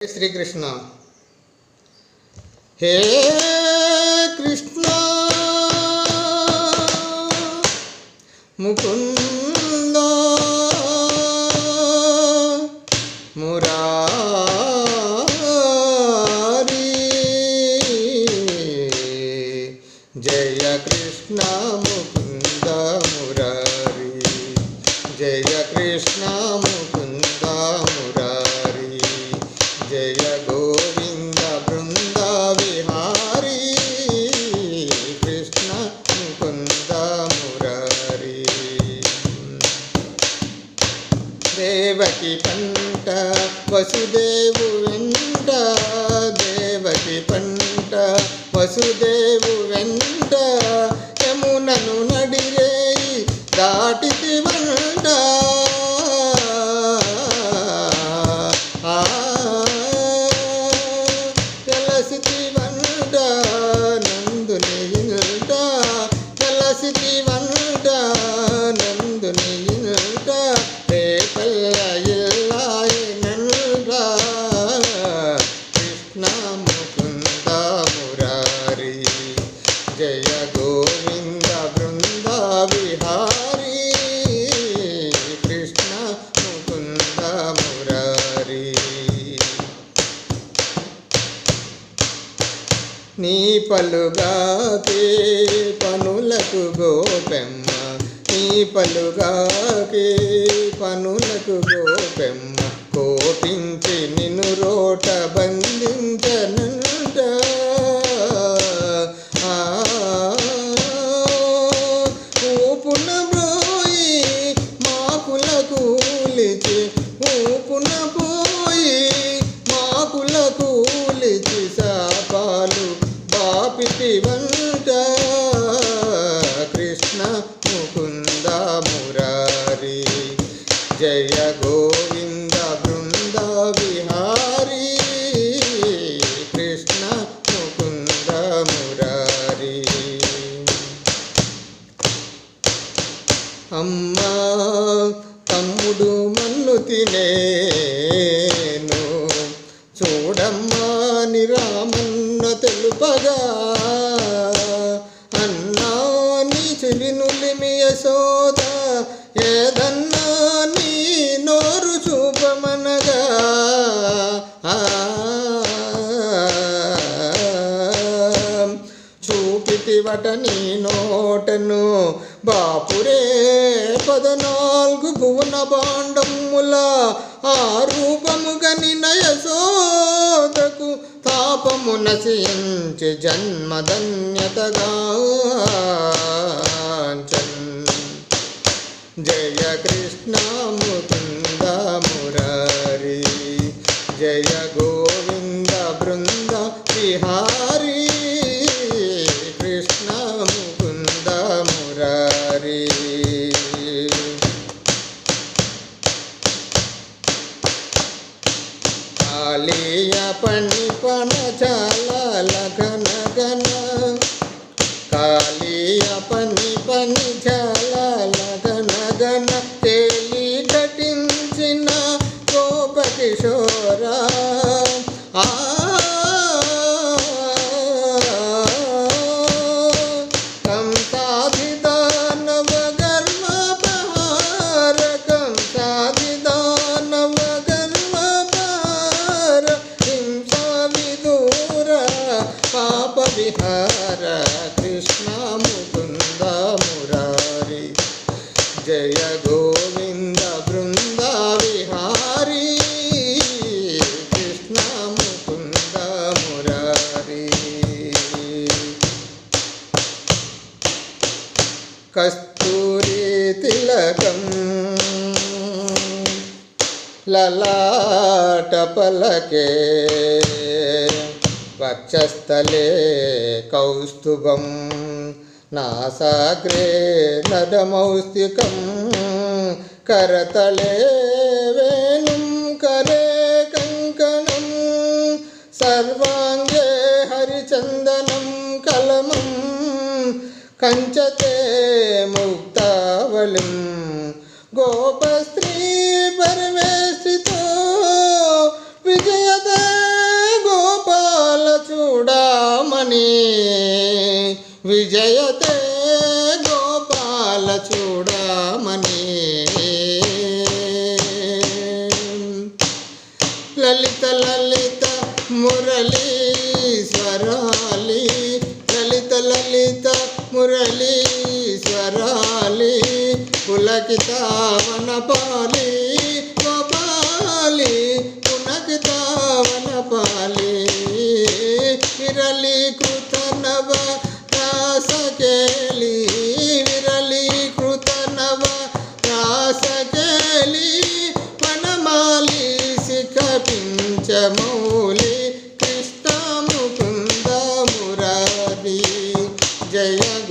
శ్రీకృష్ణ. హే కృష్ణ ముకుంద దేవకి పంట వసుదేవు వెంట దేవకి పంట వసుదేవు వెంట యమునను నడిరేయి దాటితి వంట. ఆ, తెలసితి వంట నందుని ఇంట తెలసితి వంట. జయ గోవింద బృంద విహారీ కృష్ణ ముకుంద మురారి. నీ పలుగా కే పనులకు గోపెమ్మ నీ పలుగా కే పనులకు గోపెమ్మ కోపించి నిన్ను రోట బంద బాపిటి కృష్ణ ముకుంద మురారి జయ గోవింద బృంద విహారీ కృష్ణ ముకుంద మురారి. అమ్మా తమ్ముడు మన్ను తినేను చూడమ్మా నిరామన్న తెలుపగా యశోద ఏదన్నా నీ నోరు చూపమనగా. చూపితివట నీ నోటను బాపురే పదనాలుగు భువన బాండముల ఆ రూపము గని నయసోదకు తాపము నశించి జన్మధన్యతగా. కృష్ణ ముకుంద మురారి జయ గోవింద బృంద విహారీ. కృష్ణ ముకుంద మురారి కాళీయ పండి జయ గోవింద బృంద విహారీ కృష్ణ ముకుంద మురారి. కస్తూరి తిలకం లలాట పలకే వక్షస్థలే కౌస్తుభం నాసాగ్రే నదమౌస్తికం. కరతలే కరే కంకణం. సర్వాంగే హరిచందనం కలమం. కంచతే ముక్తావళిం. గోపస్త్రీ పరివేష్టితో విజయత గోపాల చూడమణి. విజయతే గోపాల చూ స్వరాలి లలిత లలిత మురళీ స్వరాలి పులకిత వనపాలి Yeah.